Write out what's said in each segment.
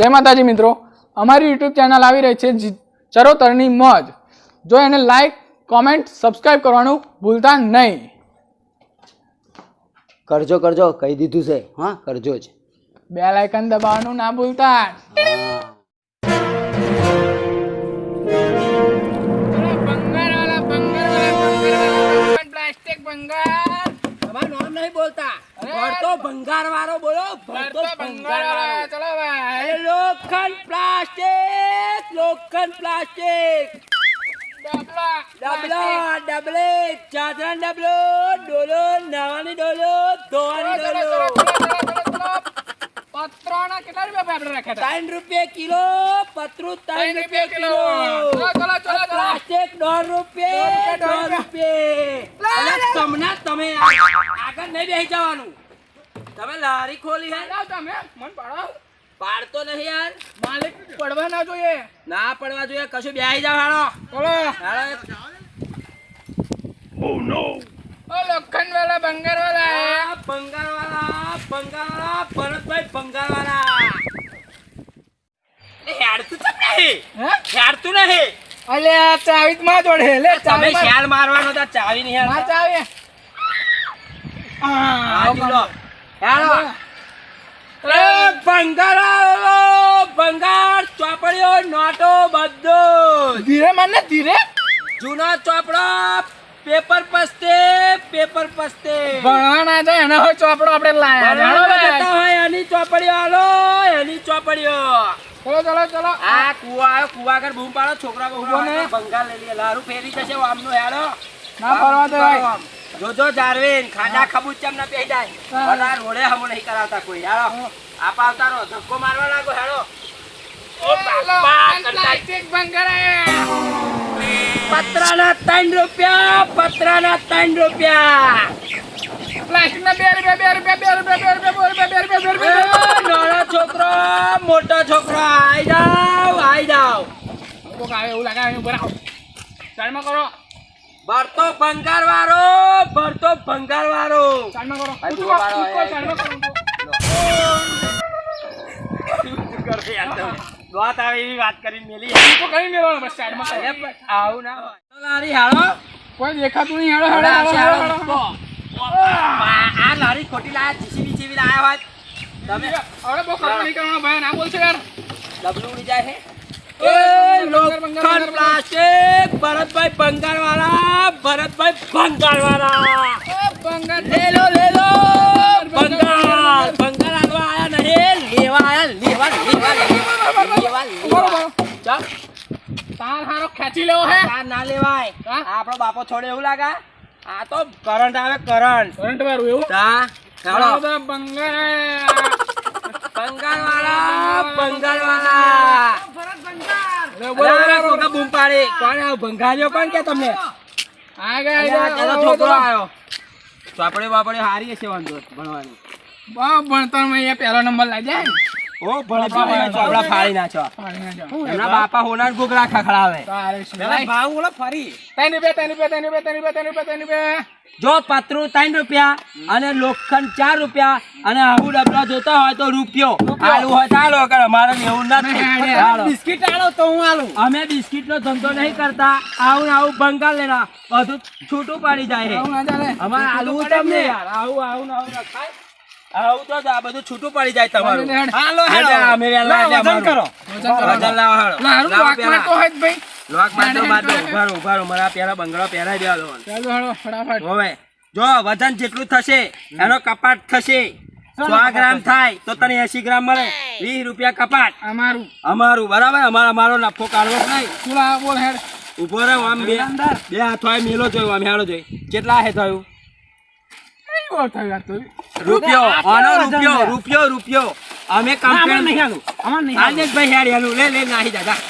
જય માતાજી મિત્રો. અમારી યુટ્યુબ ચેનલ આવી રહી છે ચરોતરની મોજ. જો એને લાઈક કોમેન્ટ સબસ્ક્રાઈબ કરવાનું ભૂલતા નહીં. કરજો કરજો કહી દીધું છે. હા કરજો જ. બે લાઇકન દબાવવાનું ના ભૂલતા. પ્લાસ્ટિક નામ નહીં બોલતા! ભરતો ભંગાર વાળો બોલો ભરતો ભંગાર વાળો ચલો ભાઈ લોખંડ પ્લાસ્ટિક લોખંડ પ્લાસ્ટિક. ડબલો ડબલે ચાદરા ડબલો ડોલો નાવાની ડોલો ધોવાની ડોલો. પત્રોના કેટલા રૂપિયા આપણે રાખ્યા ત્રણ રૂપિયા કિલો પતરું ત્રણ રૂપિયા કિલો. પ્લાસ્ટિક દોઢ રૂપિયા દોઢ રૂપિયા તમને તમે આગળ નહીં બેસી જવાનું. તમે લારી ખોલી હે? તમે મન પડાવ પાડતો નહીં યાર. માલિક પડવા ના જોઈએ. ના પડવા જોઈએ કશું બેસી જાવ હાલો. બોલો ઓ ભરતભાઈ હેડતું ચમ નહીં? હે? હેડતું નહીં? અલે ચાવી માં જોડે લે તમે ચાવી શેલ મારવાનો તો ચાવી નહીં માં ચાવી. ચોપડીઓ નોટો બધું. ધીરે મને ધીરે. જૂનો ચોપડો પેપર પસ્તે પેપર પસ્તે. ભણવા ના જાય હોય ચોપડો આપણે લાયા. ભણવા જાણો જતા ભાઈ? હોય એની ચોપડીઓ. આલો એની ચોપડીઓ. ચલો ચલો ચલો. આ કુવા આવ્યો કુવા આગળ બૂમ પાડો છોકરા બંગાળ લઈ લે લારું ફેરી જશે આમનું હેડો. ના ફરવા દે ભાઈ. જોજો જારવીન ખાડા ખબૂચમ ના પેઈ જાય. બધા રોડે હમો નહીં કરાવતા કોઈ. હેડો આપા આવતા રહો. ધક્કો મારવા લાગો હેડો ઓ બાપા કરતા પ્લાસ્ટિક બંગાર આયા. પતરાના ત્રણ રૂપિયા પતરાના ત્રણ રૂપિયા. પ્લાસ્ટિક ના બે રૂપિયા બે રૂપિયા બે રૂપિયા બે રૂપિયા બે રૂપિયા બે રૂપિયા રૂપિયા છોકરો મોટો છોકરો આઈ જાવ આઈ જાવ કોક આવે એવું લાગે બરાબર સાઈડમાં કરો. ભરતો ભંગાર વાળો ભરતો ભંગાર વાળો આવે. એવી વાત મેલી. કરી બસ સાઈડમાં પણ આવું ના લારી કોઈ દેખાતું નહીં હેડો, હેડો. આ લારી ખોટી લાયા જીસીબી જેવી લાયા હોય. તમે હવે બહુ ખરાબ નહીં કરવાનો ભાઈ ના બોલશો યાર. ડબલું ઉડી જાય હે. બંગાર, લોખંડ પ્લાસ્ટિક ભરતભાઈ બંગાળ વાળા ભરતભાઈ બંગાળ વાળા એ લેલો લેલો બંગાળ બંગાળ આલવા આયા નહીં લેવા આયા લેવા લેવા લેવા લેવા ચાલ તાર હારો ખેંચી લેવો હે. આ ના લેવાય. આપણો બાપો છોડે એવું લાગે? આ તો કરંટ આવે કરંટ કરંટ વાળું એવું? તા ચાલો બંગાર આયા. બંગાળ બૂમ પાડી કોણ આ ભંગારીઓ કોણ કે તમને આ ગયા, અરે, આ આ પેલો ગયા. છોકરો આવ્યો ચોપડે બાપડે હારી હશે વાંધો ભણવાની બા, ભણતરમાં અહીંયા પહેલો નંબર લાગી ઓ ભણે ભણે ચોપડા ફાડી નાખો પાણી ના જાઓ. એમના બાપા હોનાર ઘોઘરા ખખડાવે તારે શું? લાય. ભાવ ઓલા ફરી ત્રણ રૂપિયા, ત્રણ રૂપિયા, ત્રણ રૂપિયા, ત્રણ રૂપિયા, ત્રણ રૂપિયા, ત્રણ રૂપિયા. જો પતરું ત્રણ રૂપિયા અને લોખંડ ચાર રૂપિયા અને આવું ડબલા જોતા હોય તો રૂપિયો. આલુ હોય આલો અમારે એવું નથી. બિસ્કિટ આલો તો હું આલુ. અમે બિસ્કિટ નો ધંધો નહીં કરતા. આવું આવું બંગાળ લેના. બધું છૂટું પડી જાય ચાલે. અમારે આલુ તમને. આવું આવું આવું રખાય. આવું તો આ બધું છૂટું પડી જાય તમારું. હાલો અમે વેલા વજન કરો. વજન લાવો હેડો. લાવો તો પહેલા. હોય ભાઈ. લોક બાંધો હેડ, બાંધો હેડ, હેડ. ઉભારો ઉભારો મારા પહેલા બંગડો પહેરાઈ દેવા દો ચાલો, હાલો, ફટાફટ. હવે જો વજન જેટલું થશે એનો કપાટ થશે. સો ગ્રામ થાય તો તને એસી ગ્રામ મળે. વીસ રૂપિયા કપાટ અમારું. અમારું બરાબર? અમારો અમારો નફો કાઢવો નહીં? તું બોલ હેડ. ઊભો રહો આમ બે. બે હાથ મેલો જોયું આમ હેડો જોઈ કેટલા હે થયું? કઈ બહુ થયું આ તો. રૂપિયો. આનો રૂપિયો રૂપિયો રૂપિયો. અમે કમ્પ્લેન આજે જ ભાઈ હેડ હેલું. લે લે નાહી જા જા.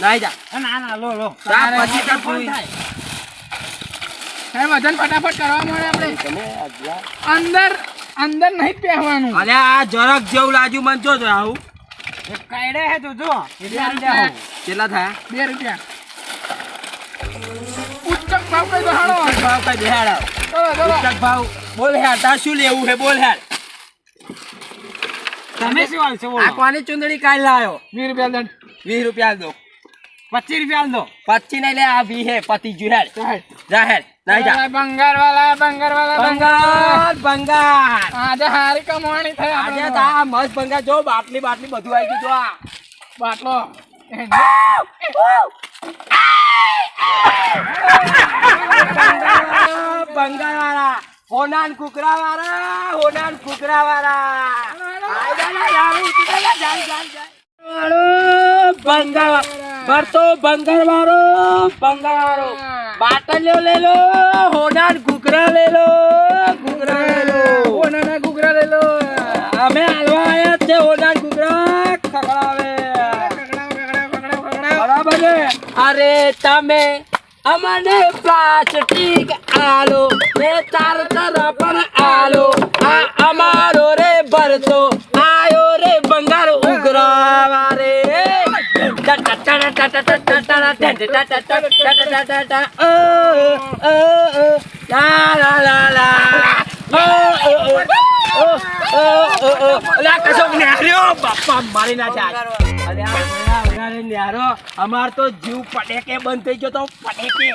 નાહી જા. જા પછી તો તું હેડ, વજન ફટાફટ કરવા મળે આપણે. અંદર અંદર નહીં પહેવાનું અરે આ જરાક જેવું લાજુ મને જો જો આવું. કેટલા થયા? બે રૂપિયા. ઉચ્ચક ભાવ કઈ દો ભાવ કઈ ચલો ઉચ્ચક ભાવ. બોલ હે તા શું લેવું હે બોલ હે તમે શું હાલશો આ બોલો. કોની ચુંદડી કાલ લાયો? વીસ રૂપિયા દો. વીસ રૂપિયા દો. પચીસ રૂપિયા દો. પચી નહીં લે આ 20 હે પતિ જુહેડ. જાહેર જા બંગાર વાળા બંગાર વાળા બંગાર બંગાર આજે હારી કમાણી થઈ આજે આપણે મસ્ત બંગાર જો બાટલી બાટલી બધું આવી ગયું જો આ. બાટલો. બંગાર વાળા હોનાન કુકરા વાળા હોનાન કુકરા બંગાર ભરતો બંગાર વાળો બંગાર વાળો બાટલીઓ લઈ લો હોનાન કુકરા લઈ લો કુકરા લઈ લો ઓનાના ઘૂઘરા લઈ લો. અમે હાલવા આયા છે હોનાન કુકરા ખકડાવે. બરાબર ને અરે તમે અમને પ્લાસ્ટિક આલો ને તાર તરફ પણ આલો. આ અમારો રે ભરતો આયો રે બંગાર ઉઘરાવા રે. ના જીવ પટેકે બંધ થઈ ગયો તો પટેકે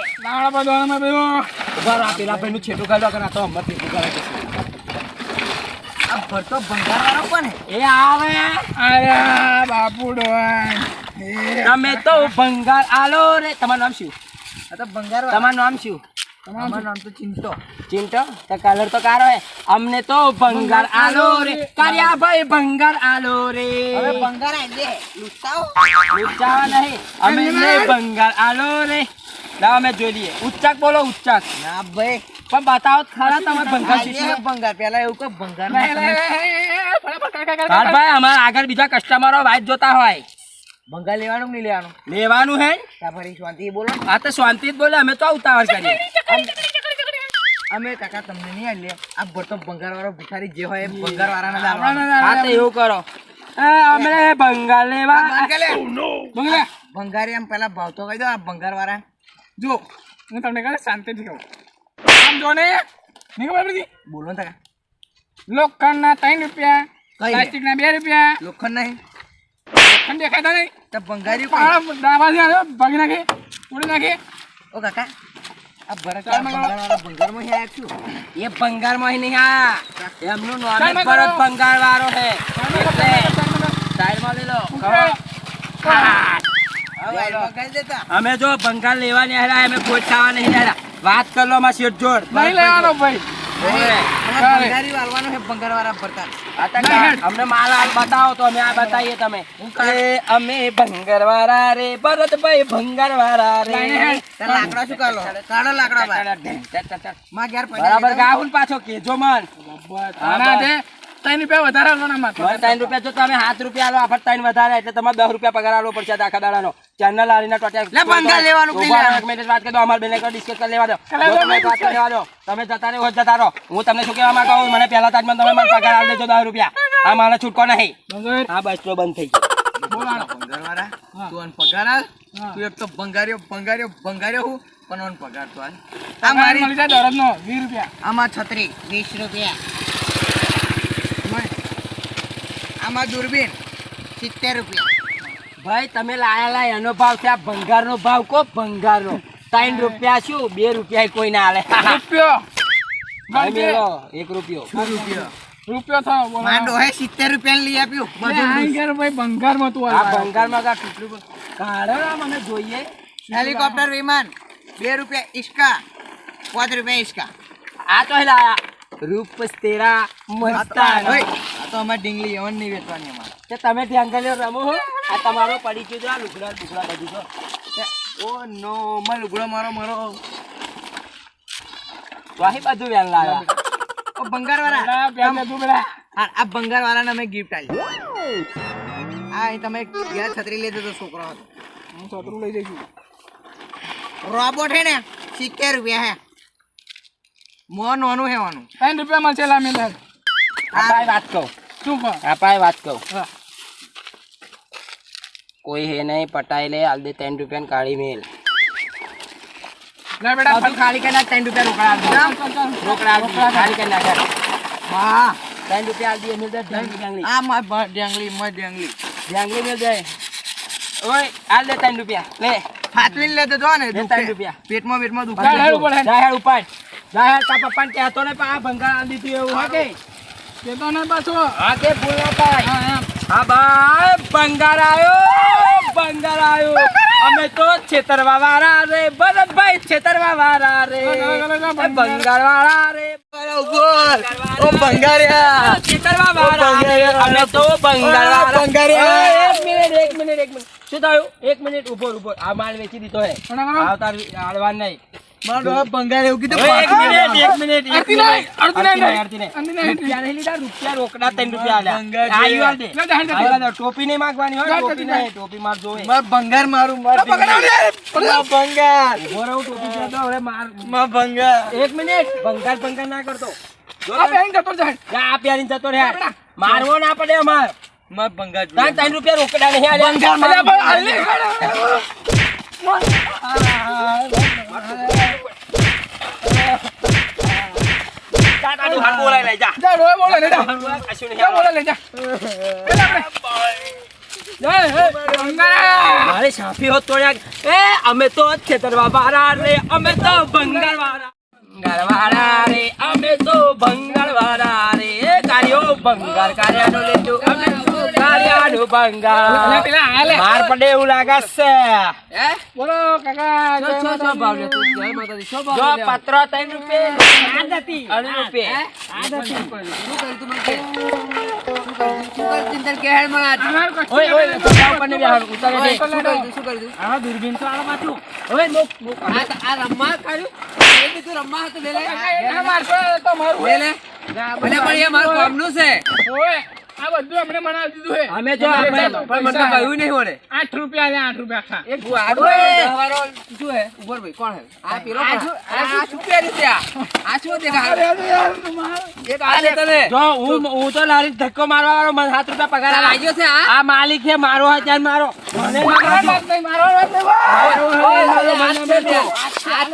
પેલા વાળો કોને એ આવે આયા બાપુ ડોહાણ. તમે તો ભંગાર આલો રે તમારું નામ શું આ તો ભંગાર તમારું નામ શું અમારું નામ તો ચિંતો ચિંટો તો કલર તો કારો હે અમને તો ભંગાર આલો રે કારિયા ભાઈ ભંગાર આલો રે હવે ભંગાર આવી દે લૂંટાઓ નહીં અમે ને ભંગાર આલો રે અમે જોઈ લઈએ ઉચ્ચાક બોલો ઉચ્ચાક ના ભાઈ પણ બતાવો ખરા તમે ભંગાર શીશી ભંગાર પેલા એવું કે ભંગાર ભાઈ અમારા આગળ બીજા કસ્ટમરો વાત જોતા હોય ભંગાર લેવાનું કે નહીં લેવાનું? લેવાનું હે. ફરી શાંતિ બોલો આ તો શાંતિ જ બોલે અમે તો ઉતાવળ કરીએ. અમે કાકા તમને નહીં આલે આ ભરતો બંગાળ વાળો ભિખારી જે હોય એ ભંગાર વાળાને આલવાનો. હા તો એવું કરો. અમે બંગાળ લેવા. બંગાળ લે. બંગલા, આમ પેલા ભાવ તો કહી દો આ બંગાળ વાળા જો હું તમને કહું શાંતિથી કહું. આમ જો ને. નહીં ખબર પડી બોલો ને કાકા. લોખંડના ત્રણ રૂપિયા? પ્લાસ્ટિકના બે રૂપિયા. લોખંડ નહીં? લોખંડ દેખાતા નહીં તો ભંગારી ડાબાથી આવ્યો ભાગી નાખે ઉડી નાખે. ઓ કાકા આ ભરત ભંગારમાં હે શું એ ભંગારમાં નહીં આ. એમનું મંગાવો. ભરત ભંગાર વાળો છે એટલે સાઈડમાં લઈ લો. અમે જો ભંગાર લેવા નહીં અમે કોઈ ખાવા નહીં વાત કરલો લો અમારા શેઠ જોડ. નહીં લેવાનો ભાઈ. અમને માલ બતાવો તો અમે આ બતાવીએ તમે. અમે ભંગરવાળા રે ભરતભાઈ ભંગાર વાળા રે લાકડા શું કાઢો? લાકડા બરાબર ગાહુલ પાછો કેજો મન. ત્રણ રૂપિયા વધારે માત્ર હવે ત્રણ રૂપિયા જો તમે સાત રૂપિયા આલો આફત ત્રણ વધારે એટલે તમારે દસ રૂપિયા પગાર આલવો પડશે આખા દાડાનો. ચેનલ લારીના ટોટલ લે, ભંગાર લેવાનું કે ઊભા રહો, લેવાનું? એક મિનિટ વાત કરી દો અમારે બેને ડિસ્કસ કરી લેવા દો. તમે વાત કરી લેવા દો તમે જતા રહો જતા રહો. હું તમને શું કહેવા માંગુ મને પહેલા તાજમાં તમે મને પગાર આલી દેજો દસ રૂપિયા. આ મારે છૂટકો નહીં. આ બસ તો બંધ થઈ ગયો. બોલાણો ભંગાર તું પગાર આલ. તું એક તો ભંગાર્યો ભંગાર્યો ભંગાર્યો હું પણ પગાર તો આ આ મારી મળી જાય વીસ રૂપિયા. આમાં છત્રી વીસ રૂપિયા. આમાં દૂરબીન. સિત્તેર રૂપિયા. ભાઈ તમે લાયેલા એનો ભાવ છે આ ભંગારનો ભાવ કો? ભંગારનો. ત્રણ રૂપિયા શું? બે રૂપિયા કોઈ ના આલે. રૂપિયો. એક રૂપિયો. રૂપિયા? રૂપિયો થયો બોલો. માંડો હે સિત્તેર રૂપિયા લઈ આપ્યું. લે, બધું આઈ ઘેર ભાઈ બંગારમાં તું આ ભંગારમાં કા ટૂટલું કાઢો મને જોઈએ. હેલિકોપ્ટર વિમાન બે રૂપિયા ઈસકા પાંચ રૂપિયા ઈસકા. આ તો લાયા. રૂપ તેરા મસ્તાન. તો અમારે ડીંગલી એવન નહીં વેચવાની અમારે. કે તમે ધ્યાન કરી રમો હો. આ તમારો પડી ગયો આ લુગડા લુગડા બધું તો ઓ નો મારો લુગડો મારો મારો. વાહી બધું વેન લાવ્યા. ઓ ભંગાર વાળા બેટા, પ્યાર દે હા આ ભંગાર વાળાને અમે ગિફ્ટ આપી આ તમે ઘેર છત્રી લેજો તો છોકરો હતો. હું છોકરું લઈ જઈશું. રોબોટ હે ને સિત્તેર રૂપિયા હે. મોં નોનું હેવાનું ત્રણ રૂપિયા મળશે લામી વાત કહું. શું કહો વાત કહું કોઈ હે નહીં પટાઈ લે હાલ દે ત્રણ રૂપિયા કાઢી મેલ લે બેટા બધું ખાલી કરી નાખ ત્રણ રૂપિયા રોકડા આપજો. ચાલ, ચાલ, ચાલ. રોકડા ખાલી કરી નાખ હા ત્રણ રૂપિયા આલી દે, મિલ દે, ઢાંગલી, ઢાંગલી. આ માર ભા- માર ઢેંગલી ઢાંગલી મિલ દે. ઓય, આલ દે ત્રણ રૂપિયા. લે, ફાટવીને લેતો જો ને ત્રણ રૂપિયા. પેટમાં પેટમાં દુખાય ચાલ, હેડ ઉપર હેડ. જા હેડ ઉપાડ. પપ્પાને કહેતો ને પણ આ ભંગાર આલી દીધું એવું હા કે? કેતો ને પાછો. હા કે ભૂલ ના થાય. હા, ભાઈ ભંગાર આયો ભંગાર આયો. અમે તો છેતરવા વાળા રે ભરતભાઈ છેતરવા વાળા રે ચલો, ચલો, ચલો, એ ભંગાર વાળા રે. ઉપર ઓ ભંગારિયા છેતરવા વાળા અમે તો ભંગાર આ વાળા ભંગારિયા. ઓય, એક મિનિટ એક મિનિટ એક મિનિટ. શું થયું? એક મિનિટ ઊભો ઊભો. આ માલ વેચી દીધો હે. આવતા આડવા નહીં. મારો ભંગાર એવું કીધું. એક મિનિટ એક મિનિટ એક મિનિટ. રૂપિયા રૂપિયા રોકડા ત્રણ રૂપિયા આલ્યા. આલ દે. ટોપી નહીં માંગવાની હોય ટોપી. નહીં ટોપી માર જોવે. માર ભંગાર મારું માર ભંગાર રહું ટોપી માર. માર ભંગાર એક મિનિટ. ભંગાર ભંગાર ના કરતો. આ બેન જતો જાય. આ પ્યારીને જતો રે મારવો ના પડે અમાર. માર ભંગાર ત્રણ રૂપિયા રોકડા નહીં આલ્યા. ભંગાર હાલ નહીં. જા, તારું હાથ બોલાય લઈ જા જા, ડોહે બોલે, લે, જા. કશું નહીં જા, બોલે, આવડે. લે, જા. મારે સાફી હોત એ અમે તો છેતરવા વાળા રે અમે તો ભંગાર વાળા ભંગાર રે અમે તો બંગાળવાળા રે. કાર્યો ભંગાર કાર્યાનો લેજો અમે ભંગાર પેલા, પેલા, હાલે. માર પડે એવું લાગે છે. બોલો, કાકા, જય માતાજી. જો પત્ર ત્રણ રૂપિયા આજ હતી અઢી રૂપિયા અમારું કશું ઓય ઓય નહીં. પગા ઉપર ને ઉતારે દે શું કર્યું? આ દૂરબીન તો આલો પાછું. હવે લોક લોક કાકા, એ આ મારશો તો મારું. ઓય, આ બધું અમને બનાવી દીધું છે. અમે જો આપણે પણ મને કહ્યું નહીં મળે આઠ રૂપિયા લે 8 રૂપિયા આખા જો હું હું? તો લારી ધક્કો મારવા વાળો મને 7 રૂપિયા પગાર આવ્યો છે આ? માલિક છે મારો ત્યારે મારો. મને મારો નહીં, મારો ભાઈ. મારો વાળો તું પેલો, પેલો, પેલો આમ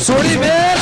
સોડી બેન.